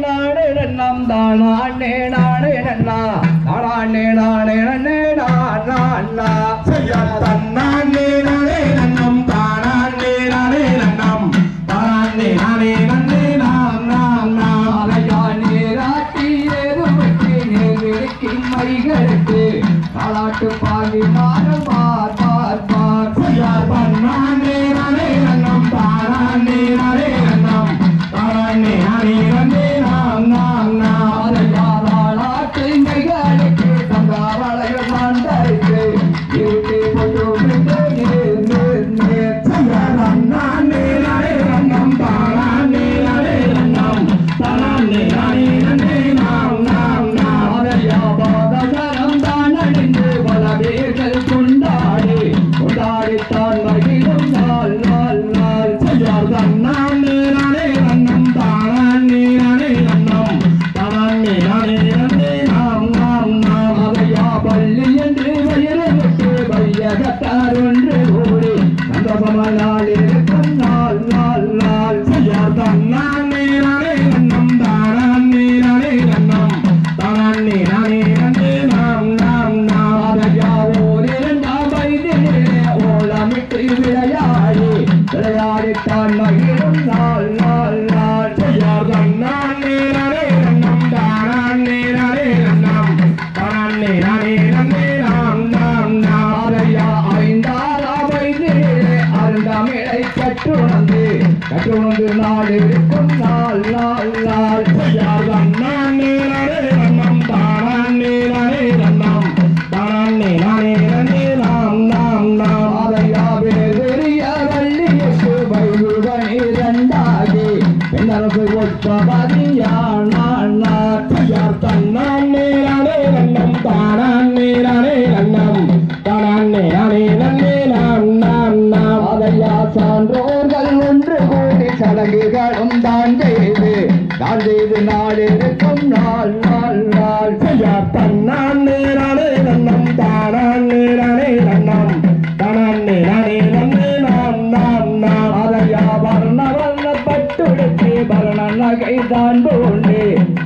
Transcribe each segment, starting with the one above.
நானே நன்னம் தானே நன்னா தானே நானே நன்னே செய்யா நன்னம் நன்னம் தானானே நானே நன்னே அலையா நேராட்டி நேர்விழிக்கு மைகளுக்கு. தாளாட்டு பாடி மாறும் கொண்டாடித்தான் மகிழும் நாள் நாள் நாள் செய்யார் தன்னானே நீரானே அண்ணம் தானானே நீரானே அண்ணம் தானானே நீரானே அண்ணே நாம் நாம் நாம். அவையா பள்ளி என்று வயிறு விட்டு வையகத்தார் ஒன்று கூடி. சந்தோஷமானால் இருக்கும் விளையாடித்தான் மகிழும் நாள் நாள் நாள் செய்யார் தன்னானே நானே நன்னம் தானானே நானே நன்னம் தானானே நன்னே நாம் நாம் நாள் இருக்கும் நாள் நாள் நாள் ஒற்றபதியான் நாள் நாள் செய்யார் தன்னானே நானே நன்னம் தானானே நானே நன்னம் தானானே நானே நன்னே நாம் நாம். நாம் அவையா சான்றோர்கள் ஒன்று கூடி சடங்குகளும் தான் செய்து தான் செய்து நாள் இருக்கும் நாள் நாள் நாள். செய்யார் தன்னானே நானே நன்னம் தானானே வர்ண நகை போண்டு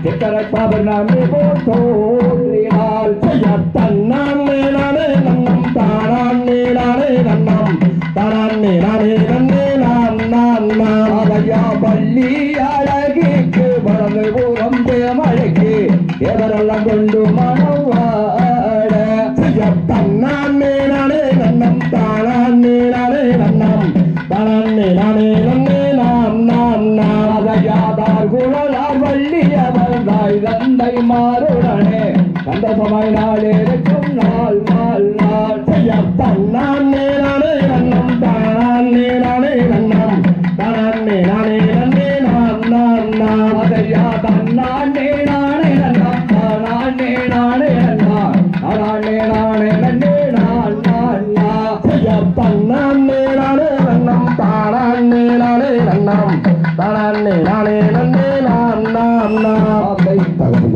சித்திரை பௌர்ணமி போல் தோன்றினாள் செய்யார் தன்னானே நானே நன்னம் தானான் நானே நன்னம் தானானே நானே நன்னே நான் நான் நான் அதையா பள்ளி அழகிக்கு வளர்ந்து பூரம் தேமழைக்கு எவரெல்லாம் கொண்டு மனம் அதையாதார் குழலார் வள்ளியவர் தாய் தந்தை மாறுடனே. சந்தோஷமாய் நாள் இருக்கும் நாள் நாள் நாள் தன்னான் நேரானே நானே நன்னம் தானானே நானே நன்னம் தானானே நானே நன்னே நாம் நாம். நாம் அதையா தன்னானே நானே நன்னே நான் நான் நான் நன்னம் நன்னம் தானானே நானே நன்னே நாம் நாம் நாம்